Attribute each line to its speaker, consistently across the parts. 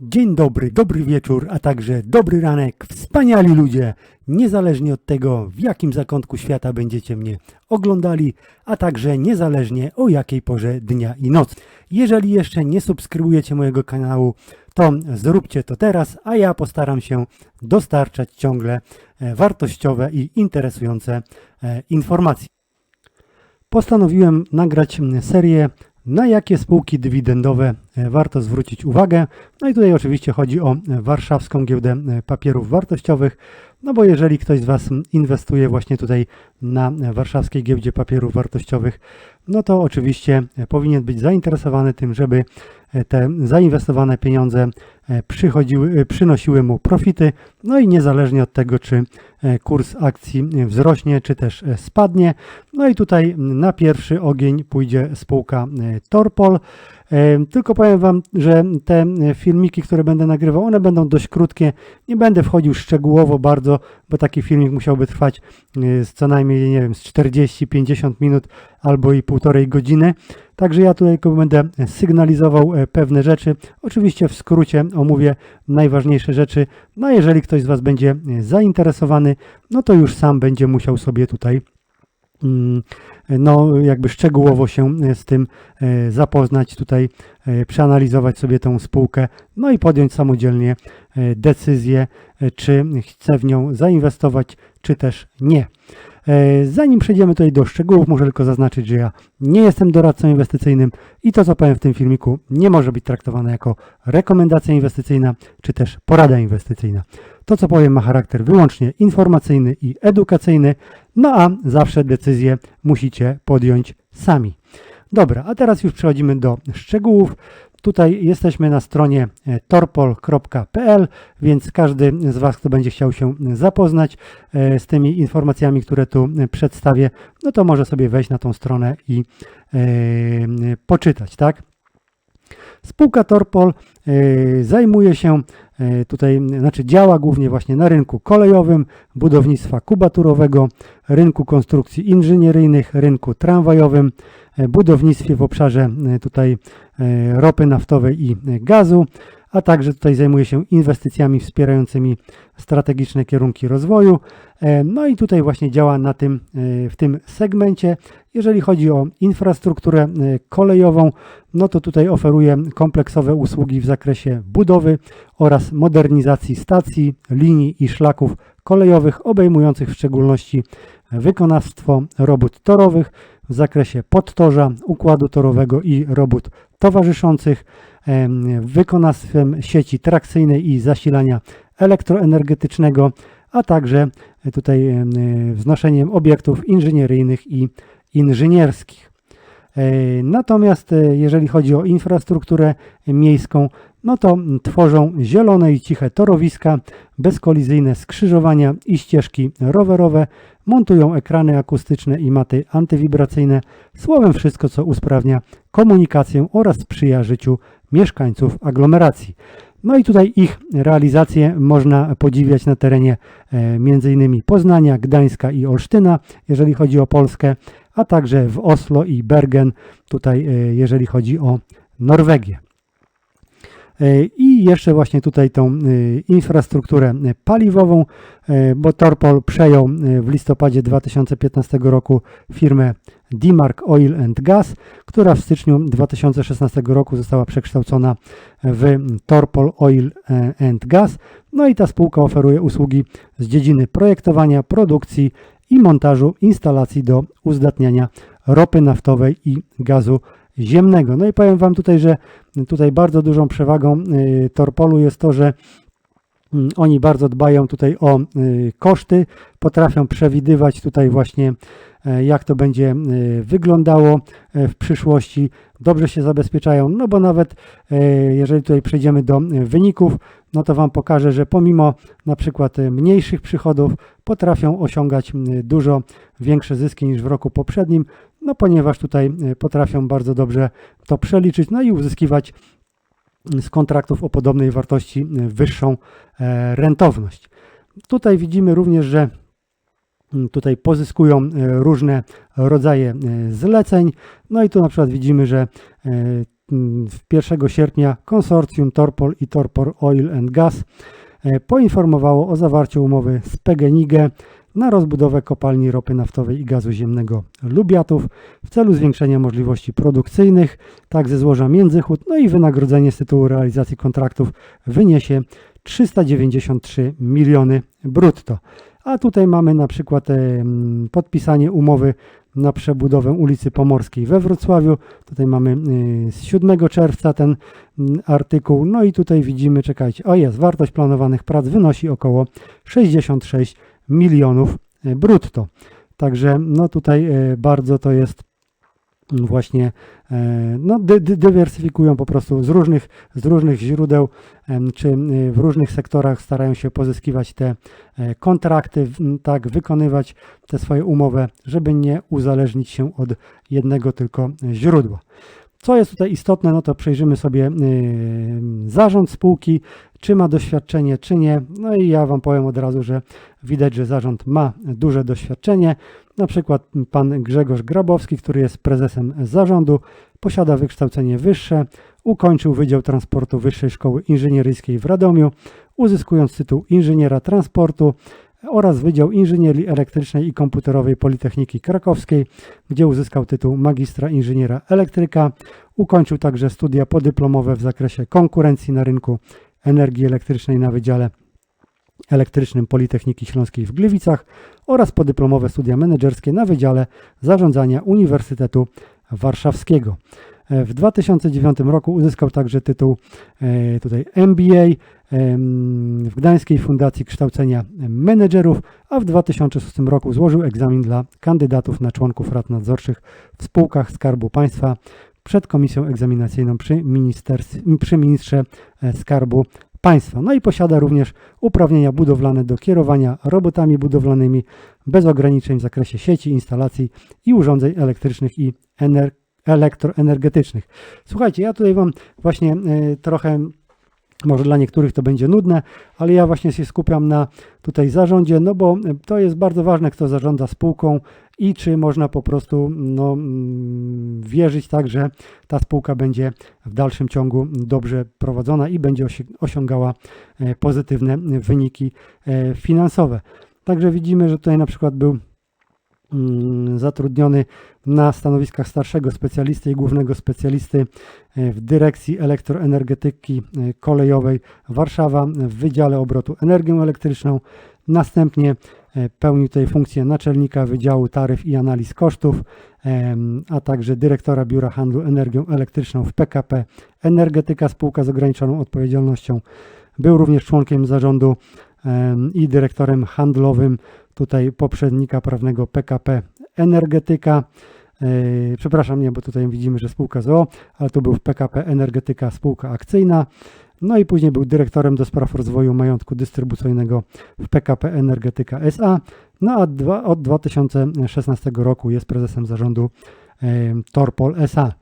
Speaker 1: Dzień dobry, dobry wieczór, a także dobry ranek, wspaniali ludzie, niezależnie od tego, w jakim zakątku świata będziecie mnie oglądali, a także niezależnie o jakiej porze dnia i nocy. Jeżeli jeszcze nie subskrybujecie mojego kanału, to zróbcie to teraz, a ja postaram się dostarczać ciągle e, wartościowe i interesujące e, informacje. Postanowiłem nagrać serię na jakie spółki dywidendowe e, warto zwrócić uwagę. No i tutaj oczywiście chodzi o e, warszawską giełdę e, papierów wartościowych, no bo jeżeli ktoś z Was inwestuje właśnie tutaj na warszawskiej giełdzie papierów wartościowych, no to oczywiście e, powinien być zainteresowany tym, żeby e, te zainwestowane pieniądze e, przychodziły, przynosiły mu profity, no i niezależnie od tego, czy kurs akcji wzrośnie, czy też spadnie. No i tutaj na pierwszy ogień pójdzie spółka Torpol. Tylko powiem Wam, że te filmiki, które będę nagrywał, one będą dość krótkie. Nie będę wchodził szczegółowo bardzo, bo taki filmik musiałby trwać z co najmniej, nie wiem, z 40-50 minut albo i półtorej godziny. Także ja tutaj będę sygnalizował e, pewne rzeczy. Oczywiście w skrócie omówię najważniejsze rzeczy. No jeżeli ktoś z Was będzie e, zainteresowany, no to już sam będzie musiał sobie tutaj mm, no jakby szczegółowo się e, z tym zapoznać, tutaj przeanalizować sobie tą spółkę, no i podjąć samodzielnie decyzję, czy chce w nią zainwestować, czy też nie. E, Zanim przejdziemy tutaj do szczegółów, muszę tylko zaznaczyć, że ja nie jestem doradcą inwestycyjnym i to, co powiem w tym filmiku, nie może być traktowane jako rekomendacja inwestycyjna, czy też porada inwestycyjna. To, co powiem, ma charakter wyłącznie informacyjny i edukacyjny, no a zawsze decyzję musicie podjąć sami. Dobra, a teraz już przechodzimy do szczegółów. Tutaj jesteśmy na stronie e, torpol.pl, więc każdy z Was, kto będzie chciał się zapoznać e, z tymi informacjami, które tu przedstawię, no to może sobie wejść na tą stronę i e, poczytać, tak? Spółka Torpol zajmuje się tutaj, znaczy działa głównie właśnie na rynku kolejowym, budownictwa kubaturowego, rynku konstrukcji inżynieryjnych, rynku tramwajowym, budownictwie w obszarze e, tutaj e, ropy naftowej i e, gazu, a także tutaj zajmuje się inwestycjami wspierającymi strategiczne kierunki rozwoju. E, No i tutaj właśnie działa na tym, e, w tym segmencie. Jeżeli chodzi o infrastrukturę e, kolejową, no to tutaj oferuje kompleksowe usługi w zakresie budowy oraz modernizacji stacji, linii i szlaków kolejowych, obejmujących w szczególności wykonawstwo robót torowych w zakresie podtorza, układu torowego i robót towarzyszących, em, wykonawstwem sieci trakcyjnej i zasilania elektroenergetycznego, a także e, tutaj e, wznoszeniem obiektów inżynieryjnych i inżynierskich. E, Natomiast jeżeli chodzi o infrastrukturę miejską, no to tworzą zielone i ciche torowiska, bezkolizyjne skrzyżowania i ścieżki rowerowe, montują ekrany akustyczne i maty antywibracyjne, słowem wszystko, co usprawnia komunikację oraz sprzyja życiu mieszkańców aglomeracji. No i tutaj ich realizację można podziwiać na terenie e, m.in. Poznania, Gdańska i Olsztyna, jeżeli chodzi o Polskę, a także w Oslo i Bergen, tutaj e, jeżeli chodzi o Norwegię. E, I jeszcze właśnie tutaj tą e, infrastrukturę e, paliwową, bo Torpol przejął w listopadzie 2015 roku firmę Dimark Oil and Gas, która w styczniu 2016 roku została przekształcona w Torpol Oil and Gas. No i ta spółka oferuje usługi z dziedziny projektowania, produkcji i montażu instalacji do uzdatniania ropy naftowej i gazu ziemnego. No i powiem Wam tutaj, że tutaj bardzo dużą przewagą y, Torpolu jest to, że oni bardzo dbają tutaj o y, koszty, potrafią przewidywać tutaj właśnie e, jak to będzie y, wyglądało e, w przyszłości. Dobrze się zabezpieczają, no bo nawet e, jeżeli tutaj przejdziemy do e, wyników, no to Wam pokażę, że pomimo na przykład e, mniejszych przychodów potrafią osiągać dużo większe zyski niż w roku poprzednim, no ponieważ tutaj e, potrafią bardzo dobrze to przeliczyć, no i uzyskiwać z kontraktów o podobnej wartości e, wyższą e, rentowność. Tutaj widzimy również, że mm, tutaj pozyskują e, różne rodzaje zleceń. No i tu na przykład widzimy, że e, mm, w 1 sierpnia konsorcjum Torpol i Torpor Oil and Gas poinformowało o zawarciu umowy z PGNiG na rozbudowę kopalni ropy naftowej i gazu ziemnego Lubiatów w celu zwiększenia możliwości produkcyjnych, tak ze złoża Międzychód, no i wynagrodzenie z tytułu realizacji kontraktów wyniesie 393 miliony brutto. A tutaj mamy na przykład podpisanie umowy na przebudowę ulicy Pomorskiej we Wrocławiu. Tutaj mamy y, z 7 czerwca ten mm, artykuł. No i tutaj widzimy, czekajcie, o jest, wartość planowanych prac wynosi około 66 milionów y, brutto. Także no tutaj y, bardzo to jest mm, właśnie e, no, dy, dy, dywersyfikują po prostu z różnych, z różnych źródeł, czy w różnych sektorach starają się pozyskiwać te e, kontrakty, tak, wykonywać tę swoją umowę, żeby nie uzależnić się od jednego tylko źródła. Co jest tutaj istotne, no to przejrzymy sobie y, zarząd spółki, czy ma doświadczenie, czy nie. No i ja Wam powiem od razu, że widać, że zarząd ma duże doświadczenie. Na przykład pan Grzegorz Grabowski, który jest prezesem zarządu, posiada wykształcenie wyższe, ukończył Wydział Transportu Wyższej Szkoły Inżynieryjskiej w Radomiu, uzyskując tytuł inżyniera transportu oraz Wydział Inżynierii Elektrycznej i Komputerowej Politechniki Krakowskiej, gdzie uzyskał tytuł magistra inżyniera elektryka. Ukończył także studia podyplomowe w zakresie konkurencji na rynku energii elektrycznej na Wydziale Elektrycznym Politechniki Śląskiej w Gliwicach oraz podyplomowe studia menedżerskie na Wydziale Zarządzania Uniwersytetu Warszawskiego. W 2009 roku uzyskał także tytuł e, tutaj MBA w Gdańskiej Fundacji Kształcenia Menedżerów, a w 2006 roku złożył egzamin dla kandydatów na członków rad nadzorczych w spółkach Skarbu Państwa przed komisją egzaminacyjną przy, przy ministrze e, Skarbu Państwa. No i posiada również uprawnienia budowlane do kierowania robotami budowlanymi bez ograniczeń w zakresie sieci, instalacji i urządzeń elektrycznych i ener- elektroenergetycznych. Słuchajcie, ja tutaj Wam właśnie e, trochę może dla niektórych to będzie nudne, ale ja właśnie się skupiam na tutaj zarządzie, no bo to jest bardzo ważne, kto zarządza spółką i czy można po prostu no, mm, wierzyć tak, że ta spółka będzie w dalszym ciągu dobrze prowadzona i będzie osi- osiągała e, pozytywne wyniki e, finansowe. Także widzimy, że tutaj na przykład był zatrudniony na stanowiskach starszego specjalisty i głównego specjalisty e, w dyrekcji elektroenergetyki e, kolejowej Warszawa w Wydziale Obrotu Energią Elektryczną. Następnie e, pełnił tutaj funkcję naczelnika Wydziału Taryf i Analiz Kosztów, a także dyrektora Biura Handlu Energią Elektryczną w PKP Energetyka Spółka z ograniczoną odpowiedzialnością. Był również członkiem zarządu i dyrektorem handlowym tutaj poprzednika prawnego PKP Energetyka. E, Przepraszam, nie, bo tutaj widzimy, że spółka ZOO, ale to był w PKP Energetyka spółka akcyjna. No i później był dyrektorem do spraw rozwoju majątku dystrybucyjnego w PKP Energetyka SA. No a dwa, od 2016 roku jest prezesem zarządu e, Torpol SA.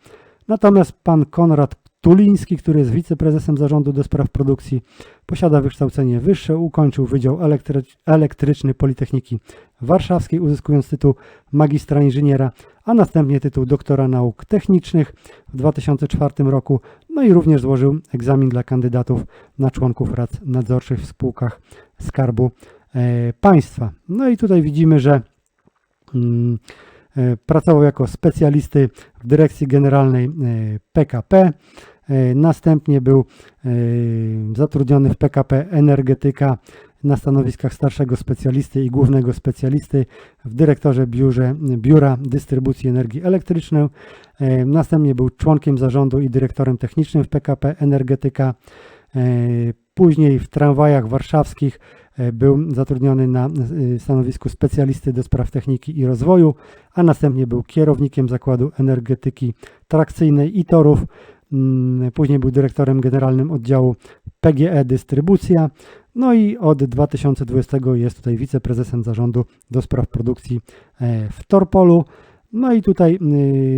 Speaker 1: Natomiast pan Konrad Tuliński, który jest wiceprezesem zarządu do spraw produkcji, posiada wykształcenie wyższe, ukończył Wydział Elektry- Elektryczny Politechniki Warszawskiej, uzyskując tytuł magistra inżyniera, a następnie tytuł doktora nauk technicznych w 2004 roku, no i również złożył egzamin dla kandydatów na członków rad nadzorczych w spółkach Skarbu e, Państwa. No i tutaj widzimy, że mm, e, pracował jako specjalisty w dyrekcji generalnej e, PKP. E, Następnie był e, zatrudniony w PKP Energetyka na stanowiskach starszego specjalisty i głównego specjalisty w dyrektorze biurze, Biura Dystrybucji Energii Elektrycznej. E, Następnie był członkiem zarządu i dyrektorem technicznym w PKP Energetyka. Później w tramwajach warszawskich był zatrudniony na stanowisku specjalisty do spraw techniki i rozwoju, a następnie był kierownikiem zakładu energetyki trakcyjnej i torów. Mm, Później był dyrektorem generalnym oddziału PGE Dystrybucja. No i od 2020 jest tutaj wiceprezesem zarządu do spraw produkcji e, w Torpolu. No i tutaj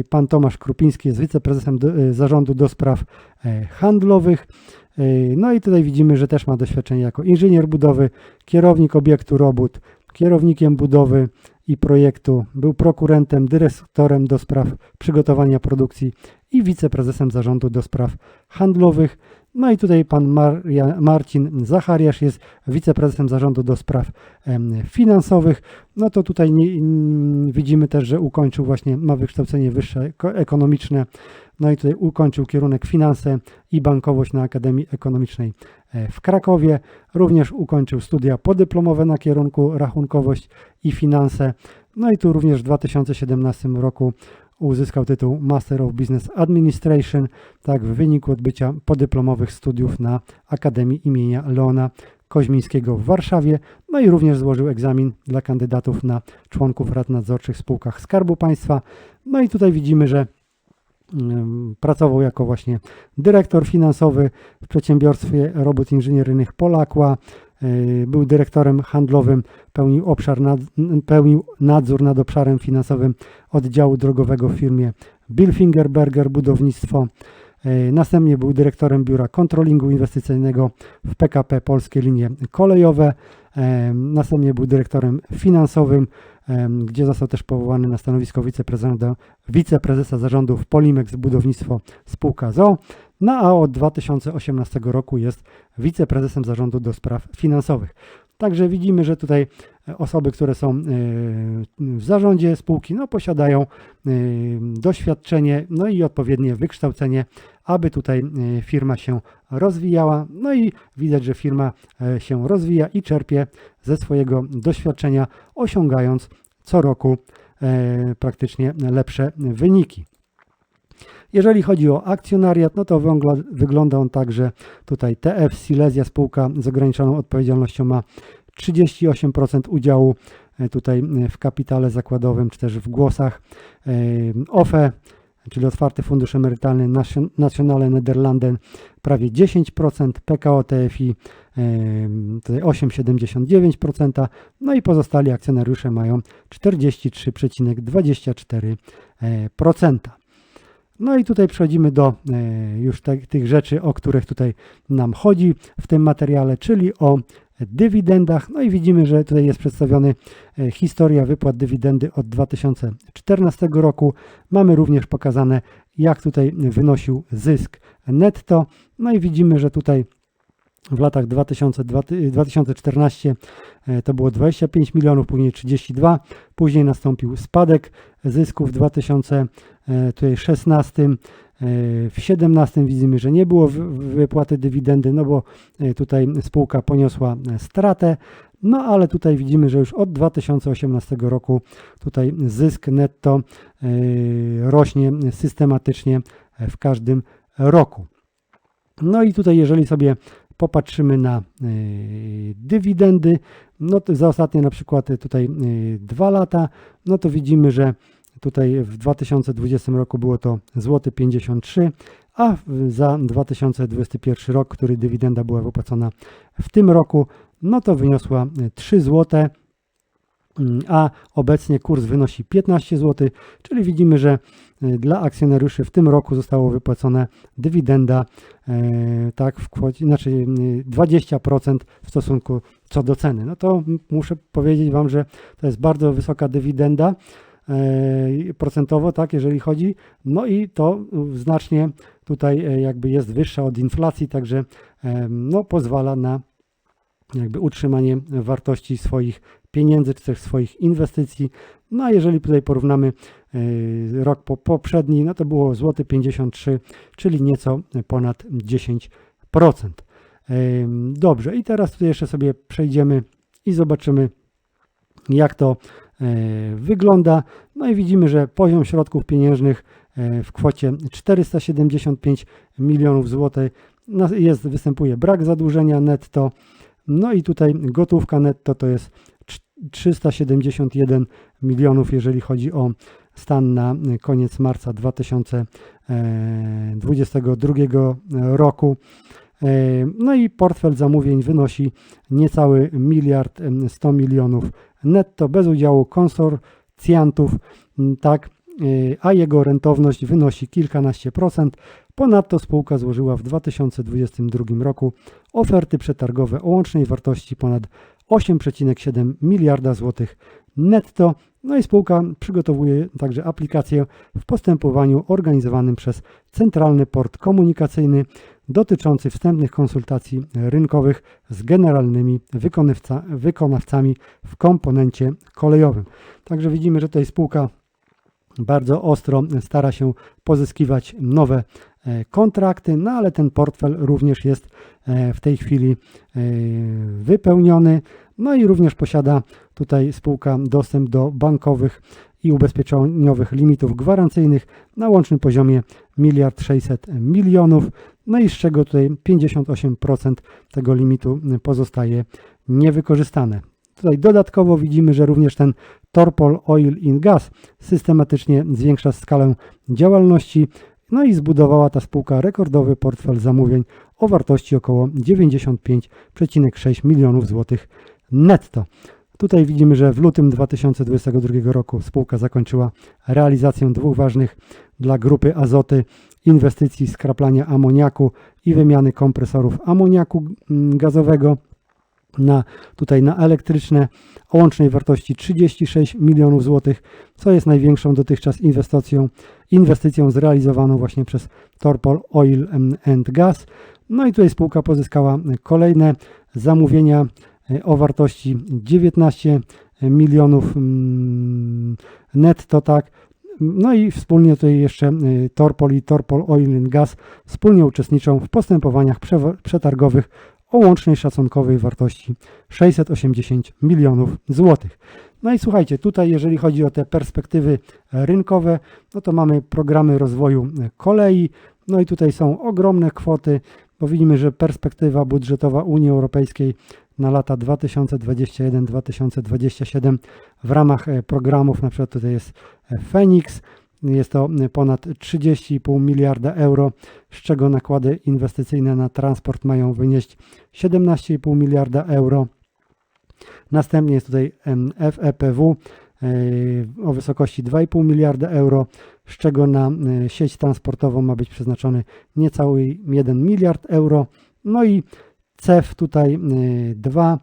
Speaker 1: y, pan Tomasz Krupiński jest wiceprezesem y, zarządu do spraw e, handlowych. Y, No i tutaj widzimy, że też ma doświadczenie jako inżynier budowy, kierownik obiektu robót, kierownikiem budowy i projektu, był prokurentem, dyrektorem do spraw przygotowania produkcji i wiceprezesem zarządu do spraw handlowych. No i tutaj pan Maria, Marcin Zachariasz jest wiceprezesem zarządu do spraw finansowych. No to tutaj nie, mm, widzimy też, że ukończył właśnie, ma wykształcenie wyższe eko- ekonomiczne. No i tutaj ukończył kierunek finanse i bankowość na Akademii Ekonomicznej e, w Krakowie. Również ukończył studia podyplomowe na kierunku rachunkowość i finanse. No i tu również w 2017 roku uzyskał tytuł Master of Business Administration, tak w wyniku odbycia podyplomowych studiów na Akademii imienia Leona Koźmińskiego w Warszawie, no i również złożył egzamin dla kandydatów na członków rad nadzorczych w spółkach Skarbu Państwa. No i tutaj widzimy, że pracował jako właśnie dyrektor finansowy w przedsiębiorstwie robót inżynieryjnych Polakła, yy, był dyrektorem handlowym, pełnił, obszar nad, pełnił nadzór nad obszarem finansowym oddziału drogowego w firmie Bilfingerberger Budownictwo. Yy, Następnie był dyrektorem biura kontrolingu inwestycyjnego w PKP Polskie Linie Kolejowe. Yy, Następnie był dyrektorem finansowym, gdzie został też powołany na stanowisko wiceprezesa, zarządu w Polimex Budownictwo Spółka ZOO. No a od 2018 roku jest wiceprezesem zarządu do spraw finansowych. Także widzimy, że tutaj e, osoby, które są e, w zarządzie spółki, no, posiadają e, doświadczenie, no i odpowiednie wykształcenie, aby tutaj firma się rozwijała. No i widać, że firma się rozwija i czerpie ze swojego doświadczenia, osiągając co roku praktycznie lepsze wyniki. Jeżeli chodzi o akcjonariat, no to wygląda, on tak, że tutaj TF Silesia spółka z ograniczoną odpowiedzialnością ma 38% udziału e, tutaj e, w kapitale zakładowym, czy też w głosach. E, OFE, czyli Otwarty Fundusz Emerytalny Nationale Nederlanden prawie 10%, PKO TFI e, tutaj 8,79%, no i pozostali akcjonariusze mają 43,24%. No i tutaj przechodzimy do e, już tych rzeczy, o których tutaj nam chodzi w tym materiale, czyli o dywidendach. No i widzimy, że tutaj jest przedstawiony e, historia wypłat dywidendy od 2014 roku. Mamy również pokazane, jak tutaj wynosił zysk netto. No i widzimy, że tutaj w latach 2000, 2014 e, to było 25 milionów, później 32, później nastąpił spadek zysków w 2016. e, W 2017 widzimy, że nie było wy- wypłaty dywidendy, no bo e, tutaj spółka poniosła e, stratę. No ale tutaj widzimy, że już od 2018 roku tutaj zysk netto e, rośnie systematycznie w każdym roku. No i tutaj, jeżeli sobie popatrzymy na dywidendy, no to za ostatnie na przykład tutaj dwa lata, no to widzimy, że tutaj w 2020 roku było to złoty 53, a za 2021 rok, który dywidenda była wypłacona w tym roku, no to wyniosła y, 3 złote, mm, a obecnie kurs wynosi 15 zł, czyli widzimy, że y, dla akcjonariuszy w tym roku zostało wypłacone dywidenda e, tak w kwocie, znaczy y, 20% w stosunku co do ceny. No to muszę powiedzieć Wam, że to jest bardzo wysoka dywidenda e, procentowo, tak, jeżeli chodzi, no i to znacznie tutaj e, jakby jest wyższa od inflacji, także e, no pozwala na jakby utrzymanie wartości swoich pieniędzy, czy też swoich inwestycji. No a jeżeli tutaj porównamy e, rok po, poprzedni, no to było złoty 53, czyli nieco ponad 10%. Em, Dobrze, i teraz tutaj jeszcze sobie przejdziemy i zobaczymy, jak to e, wygląda. No i widzimy, że poziom środków pieniężnych e, w kwocie 475 milionów złotych jest, występuje brak zadłużenia netto. No i tutaj gotówka netto to jest trz- 371 milionów, jeżeli chodzi o stan na koniec marca 2022 roku. E, No i portfel zamówień wynosi niecały miliard em, 100 milionów netto bez udziału konsorcjantów, tak, e, a jego rentowność wynosi kilkanaście procent. Ponadto spółka złożyła w 2022 roku oferty przetargowe o łącznej wartości ponad 8,7 miliarda złotych netto. No i spółka przygotowuje także aplikację w postępowaniu organizowanym przez Centralny Port Komunikacyjny dotyczący wstępnych konsultacji rynkowych z generalnymi wykonawca, wykonawcami w komponencie kolejowym. Także widzimy, że tutaj spółka bardzo ostro stara się pozyskiwać nowe e, kontrakty, no ale ten portfel również jest e, w tej chwili e, wypełniony. No i również posiada tutaj spółka dostęp do bankowych i ubezpieczeniowych limitów gwarancyjnych na łącznym poziomie 1 600 milionów, no i z czego tutaj 58% tego limitu pozostaje niewykorzystane. Tutaj dodatkowo widzimy, że również ten Torpol Oil in Gas systematycznie zwiększa skalę działalności, no i zbudowała ta spółka rekordowy portfel zamówień o wartości około 95,6 milionów złotych netto. Tutaj widzimy, że w lutym 2022 roku spółka zakończyła realizację dwóch ważnych dla grupy Azoty inwestycji skraplania amoniaku i wymiany kompresorów amoniaku mm, gazowego na, tutaj na elektryczne o łącznej wartości 36 milionów złotych, co jest największą dotychczas inwestycją, inwestycją zrealizowaną właśnie przez Torpol Oil and Gas. No i tutaj spółka pozyskała kolejne zamówienia o wartości 19 milionów mm, netto, tak. No i wspólnie tutaj jeszcze y, Torpol i Torpol Oil and Gas wspólnie uczestniczą w postępowaniach przetargowych o łącznej szacunkowej wartości 680 milionów złotych. No i słuchajcie, tutaj jeżeli chodzi o te perspektywy rynkowe, no to mamy programy rozwoju kolei, no i tutaj są ogromne kwoty, bo widzimy, że perspektywa budżetowa Unii Europejskiej na lata 2021-2027 w ramach e, programów, na przykład tutaj jest e, Phoenix, jest to e, ponad 30,5 miliarda euro, z czego nakłady inwestycyjne na transport mają wynieść 17,5 miliarda euro. Następnie jest tutaj FEPW o wysokości 2,5 miliarda euro, z czego na sieć transportową ma być przeznaczony niecały 1 miliard euro. No i CEF tutaj 2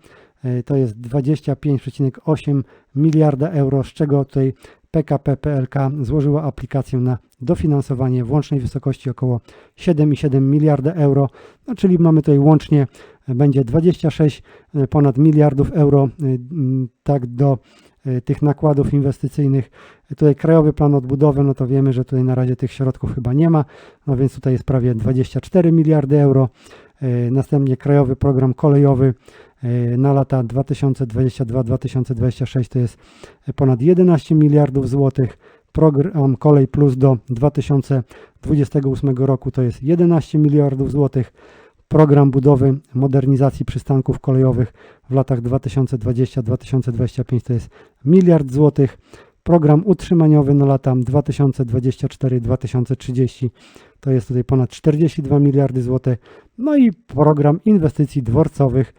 Speaker 1: to jest 25,8 miliarda euro, z czego tutaj PKP PLK złożyła aplikację na dofinansowanie w łącznej wysokości około 7,7 miliarda euro, no czyli mamy tutaj łącznie będzie 26 ponad miliardów euro tak do tych nakładów inwestycyjnych. Tutaj Krajowy Plan Odbudowy, no to wiemy, że tutaj na razie tych środków chyba nie ma, no więc tutaj jest prawie 24 miliardy euro. Następnie Krajowy Program Kolejowy na lata 2022-2026 to jest ponad 11 miliardów złotych. Program Kolej Plus do 2028 roku to jest 11 miliardów złotych. Program budowy modernizacji przystanków kolejowych w latach 2020-2025 to jest miliard złotych. Program utrzymaniowy na lata 2024-2030 to jest tutaj ponad 42 miliardy złotych. No i program inwestycji dworcowych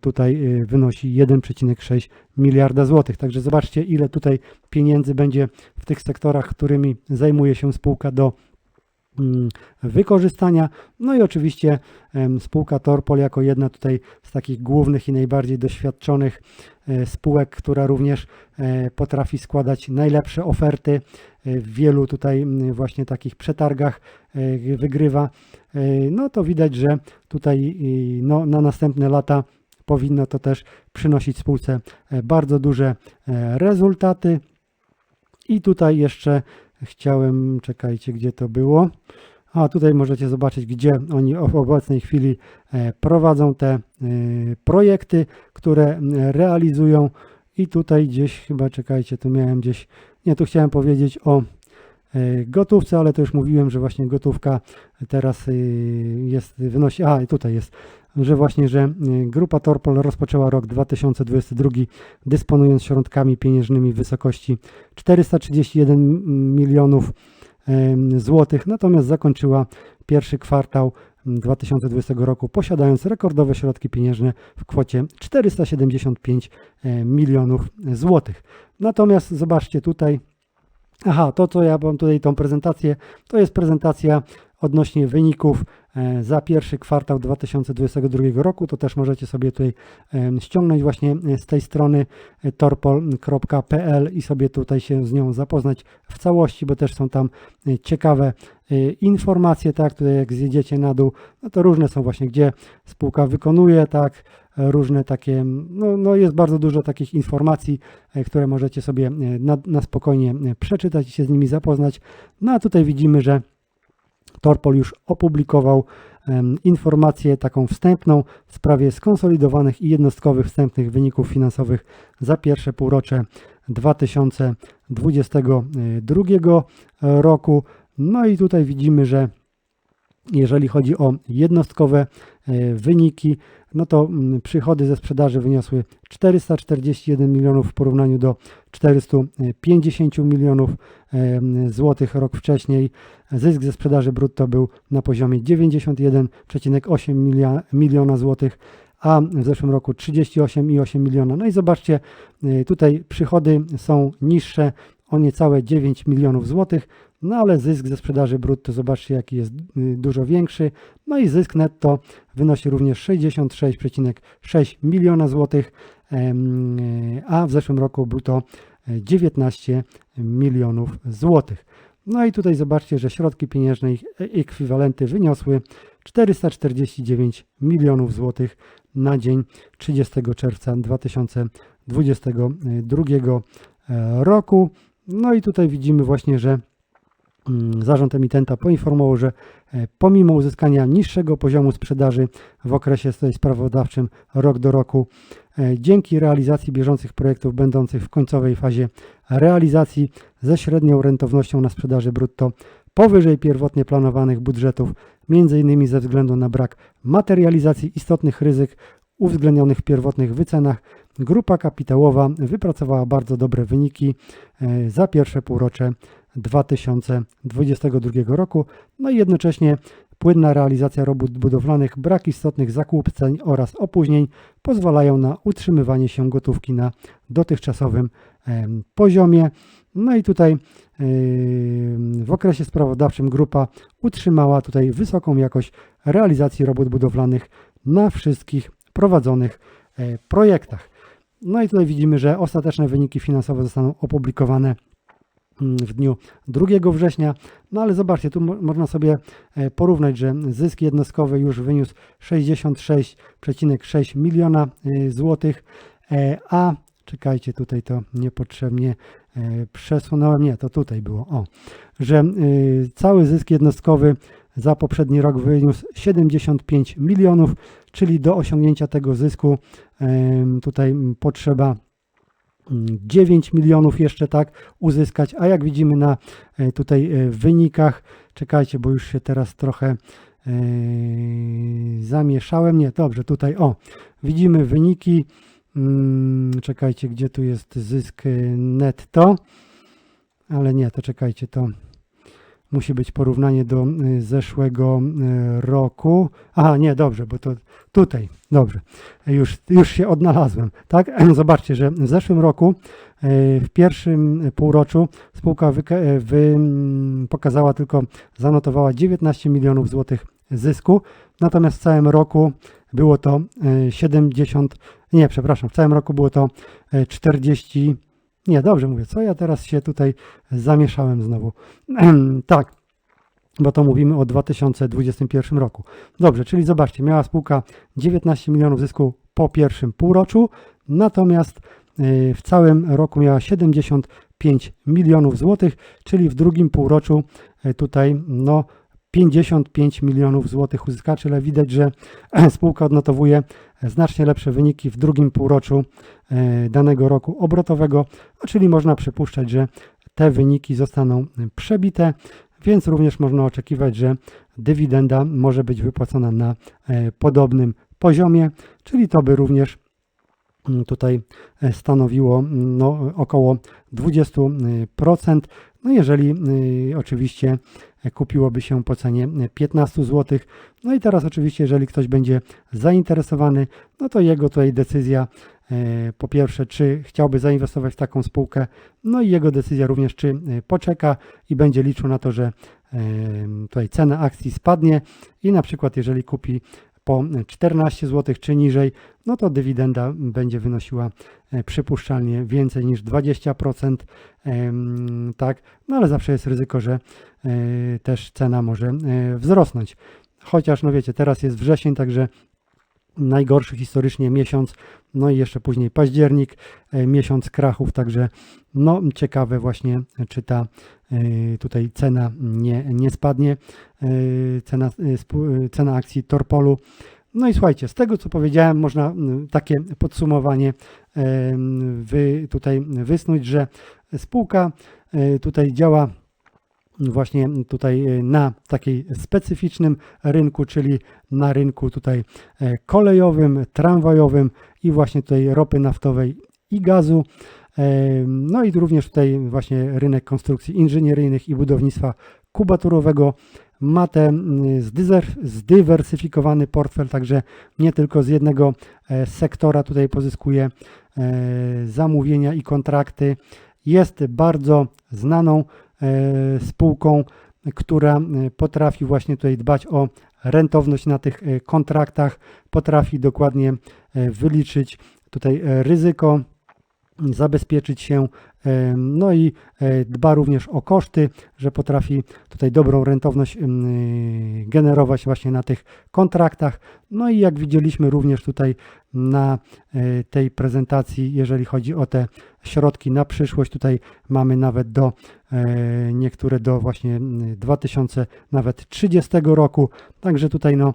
Speaker 1: tutaj wynosi 1,6 miliarda złotych. Także zobaczcie, ile tutaj pieniędzy będzie w tych sektorach, którymi zajmuje się spółka do wykorzystania. No i oczywiście spółka Torpol jako jedna tutaj z takich głównych i najbardziej doświadczonych spółek, która również potrafi składać najlepsze oferty w wielu tutaj właśnie takich przetargach wygrywa. No to widać, że tutaj no, na następne lata powinno to też przynosić spółce bardzo duże rezultaty. I tutaj jeszcze chciałem, czekajcie, gdzie to było. A tutaj możecie zobaczyć, gdzie oni w obecnej chwili prowadzą te projekty, które realizują. I tutaj gdzieś chyba, czekajcie, tu miałem gdzieś, nie, tu chciałem powiedzieć o gotówce, ale to już mówiłem, że właśnie gotówka teraz jest, wynosi, a tutaj jest, że właśnie, że grupa Torpol rozpoczęła rok 2022 dysponując środkami pieniężnymi w wysokości 431 milionów złotych, natomiast zakończyła pierwszy kwartał 2020 roku posiadając rekordowe środki pieniężne w kwocie 475 milionów złotych. Natomiast zobaczcie tutaj, Aha, to co ja mam tutaj tą prezentację, to jest prezentacja odnośnie wyników e, za pierwszy kwartał 2022 roku, to też możecie sobie tutaj ściągnąć właśnie e, z tej strony e, torpol.pl i sobie tutaj się z nią zapoznać w całości, bo też są tam ciekawe informacje, tak, tutaj jak zjedziecie na dół, no to różne są właśnie, gdzie spółka wykonuje, tak, różne takie, no, no jest bardzo dużo takich informacji, które możecie sobie na, na spokojnie przeczytać i się z nimi zapoznać. No a tutaj widzimy, że Torpol już opublikował informację taką wstępną w sprawie skonsolidowanych i jednostkowych wstępnych wyników finansowych za pierwsze półrocze 2022 roku. No i tutaj widzimy, że jeżeli chodzi o jednostkowe e, wyniki, no to mm, przychody ze sprzedaży wyniosły 441 milionów w porównaniu do 450 milionów em, złotych rok wcześniej. Zysk ze sprzedaży brutto był na poziomie 91,8 milia- miliona złotych, a w zeszłym roku 38,8 miliona. No i zobaczcie, y, tutaj przychody są niższe o niecałe 9 milionów złotych, no ale zysk ze sprzedaży brutto, zobaczcie jaki jest y, dużo większy. No i zysk netto wynosi również 66,6 miliona złotych, a w zeszłym roku był to y, 19 milionów złotych. No i tutaj zobaczcie, że środki pieniężne, ich ekwiwalenty wyniosły 449 milionów złotych na dzień 30 czerwca 2022 e, roku. No i tutaj widzimy właśnie, że mm, zarząd emitenta poinformował, że e, pomimo uzyskania niższego poziomu sprzedaży w okresie sprawozdawczym rok do roku, e, dzięki realizacji bieżących projektów będących w końcowej fazie realizacji ze średnią rentownością na sprzedaży brutto powyżej pierwotnie planowanych budżetów, m.in. ze względu na brak materializacji istotnych ryzyk uwzględnionych w pierwotnych wycenach, grupa kapitałowa wypracowała bardzo dobre wyniki e, za pierwsze półrocze 2022 roku, no i jednocześnie płynna realizacja robót budowlanych, brak istotnych zakłóceń oraz opóźnień pozwalają na utrzymywanie się gotówki na dotychczasowym poziomie. No i tutaj em, w okresie sprawozdawczym grupa utrzymała tutaj wysoką jakość realizacji robót budowlanych na wszystkich prowadzonych e, projektach. No i tutaj widzimy, że ostateczne wyniki finansowe zostaną opublikowane mm, w dniu 2 września. No ale zobaczcie, tu mo- można sobie e, porównać, że zysk jednostkowy już wyniósł 66,6 miliona e, złotych, e, a czekajcie, tutaj to niepotrzebnie przesunąłem, nie, to tutaj było, o, że cały zysk jednostkowy za poprzedni rok wyniósł 75 milionów, czyli do osiągnięcia tego zysku tutaj mm, potrzeba mm, 9 milionów jeszcze tak uzyskać, a jak widzimy na e, tutaj e, wynikach, czekajcie, bo już się teraz trochę e, zamieszałem, nie, dobrze, tutaj o, widzimy wyniki, mm, czekajcie, gdzie tu jest zysk netto, ale nie, to czekajcie, to musi być porównanie do y, zeszłego y, roku. Aha, nie, dobrze, bo to tutaj, dobrze, już, już się odnalazłem. Tak, zobaczcie, że w zeszłym roku, y, w pierwszym półroczu spółka wy, mm, pokazała tylko, zanotowała 19 milionów złotych zysku, natomiast w całym roku było to y, 70, nie, przepraszam, w całym roku było to y, 40 nie, dobrze mówię, co ja teraz się tutaj zamieszałem znowu. tak, bo to mówimy o 2021 roku. Dobrze, czyli zobaczcie, miała spółka 19 milionów zysku po pierwszym półroczu, natomiast y, w całym roku miała 75 milionów złotych, czyli w drugim półroczu y, tutaj no 55 milionów złotych uzyska, czyli widać, że spółka odnotowuje znacznie lepsze wyniki w drugim półroczu e, danego roku obrotowego, no, czyli można przypuszczać, że te wyniki zostaną przebite, więc również można oczekiwać, że dywidenda może być wypłacona na e, podobnym poziomie, czyli to by również mm, tutaj e, stanowiło mm, no, około 20%. No jeżeli y, oczywiście kupiłoby się po cenie 15 zł. No i teraz oczywiście, jeżeli ktoś będzie zainteresowany, no to jego tutaj decyzja e, po pierwsze, czy chciałby zainwestować w taką spółkę, no i jego decyzja również, czy e, poczeka i będzie liczył na to, że e, tutaj cena akcji spadnie i na przykład jeżeli kupi po 14 zł czy niżej, no to dywidenda będzie wynosiła e, przypuszczalnie więcej niż 20%, em, tak, no ale zawsze jest ryzyko, że e, też cena może e, wzrosnąć. Chociaż, no wiecie, teraz jest wrzesień, także najgorszy historycznie miesiąc, no i jeszcze później październik, e, miesiąc krachów, także no ciekawe właśnie, czy ta e, tutaj cena nie, nie spadnie, e, cena, cena akcji Torpolu. No i słuchajcie, z tego co powiedziałem, można takie podsumowanie wy, tutaj wysnuć, że spółka tutaj działa właśnie tutaj e, na takiej specyficznym rynku, czyli na rynku tutaj e, kolejowym, tramwajowym i właśnie tutaj ropy naftowej i gazu. E, No i również tutaj właśnie rynek konstrukcji inżynieryjnych i budownictwa kubaturowego ma ten zdywersyfikowany portfel, także nie tylko z jednego sektora tutaj pozyskuje zamówienia i kontrakty. Jest bardzo znaną spółką, która e, potrafi właśnie tutaj dbać o rentowność na tych e, kontraktach, potrafi dokładnie e, wyliczyć tutaj e, ryzyko, zabezpieczyć się, no i e, dba również o koszty, że potrafi tutaj dobrą rentowność y, generować właśnie na tych kontraktach. No i jak widzieliśmy również tutaj na e, tej prezentacji, jeżeli chodzi o te środki na przyszłość, tutaj mamy nawet do e, niektóre do właśnie mm, 2000 nawet 30 roku. Także tutaj no,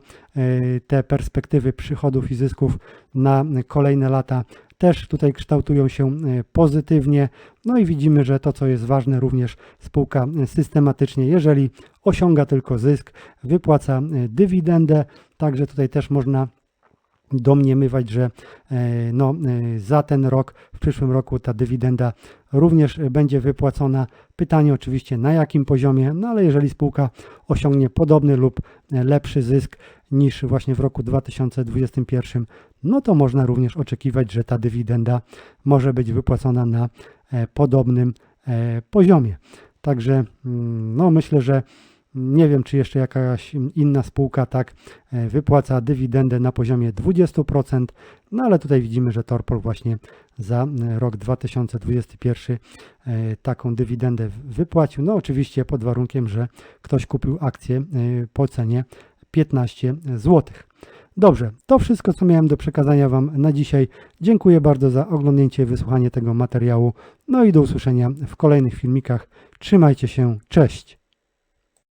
Speaker 1: te perspektywy przychodów i zysków na kolejne lata też tutaj kształtują się e, pozytywnie. No i widzimy, że to, co jest ważne, również spółka e, systematycznie, jeżeli osiąga tylko zysk, wypłaca e, dywidendę. Także tutaj też można domniemywać, że e, no, e, za ten rok, w przyszłym roku ta dywidenda również będzie wypłacona. Pytanie oczywiście na jakim poziomie, no ale jeżeli spółka osiągnie podobny lub lepszy zysk niż właśnie w roku 2021, no to można również oczekiwać, że ta dywidenda może być wypłacona na e, podobnym poziomie. Także mm, no myślę, że nie wiem, czy jeszcze jakaś inna spółka tak e, wypłaca dywidendę na poziomie 20%, no ale tutaj widzimy, że Torpol właśnie za e, rok 2021 e, taką dywidendę wypłacił. No oczywiście pod warunkiem, że ktoś kupił akcję po cenie 15 zł. Dobrze, to wszystko, co miałem do przekazania Wam na dzisiaj. Dziękuję bardzo za oglądnięcie wysłuchanie tego materiału. No i do usłyszenia w kolejnych filmikach. Trzymajcie się, cześć!